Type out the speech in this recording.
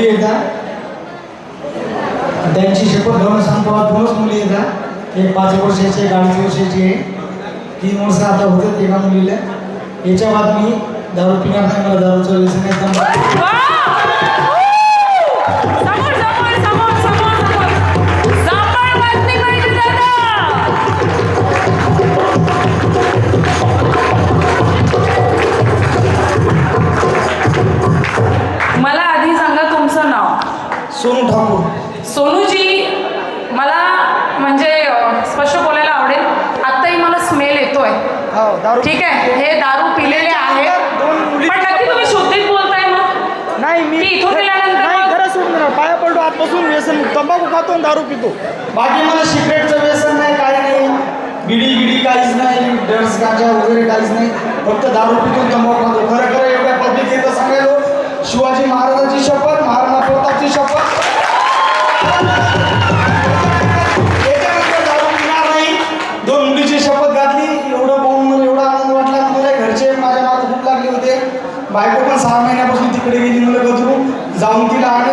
येतात त्यांची शपथ घेऊन सांगतो आज दोनच मुली येतात एक पाच वर्षाची एक अडीच वर्षाची आहे तीन वर्ष आता होतात एका मुलीला याच्या बाद मी दारू पिणार नाही मला दारूचं व्यसन सोनू ठाकूर. सोनूजी मला म्हणजे स्पष्ट बोलायला आवडेल. आत्ताही मला स्मेल येतोय. हो दारू ठीक आहे? हे दारू पिलेले आहेत दोन मुली पण नक्की तुम्ही शुद्धीत बोलताय मग. नाही मी इथून गेल्यानंतर खरं सोडून पाया पडलो आजपासून व्यसन तंबाखू खातो दारू पितो. बाकी मला सिगरेटचं व्यसन नाही काही नाही. बिडी गिडी काहीच नाही. ड्रग्स गांजा वगैरे काहीच नाही. फक्त दारू पितो तंबाखू खातो. खरं खरं एवढ्या इथं सांगायलो. शिवाजी महाराजाची शपथ. मी शपथ घातली. एवढं पाहून मला एवढा आनंद वाटला. मला घरचे माझ्या मात्र खूप लागले होते. बायको पण सहा महिन्यापासून तिकडे गेली. मला गजरू जाऊन तिला आणत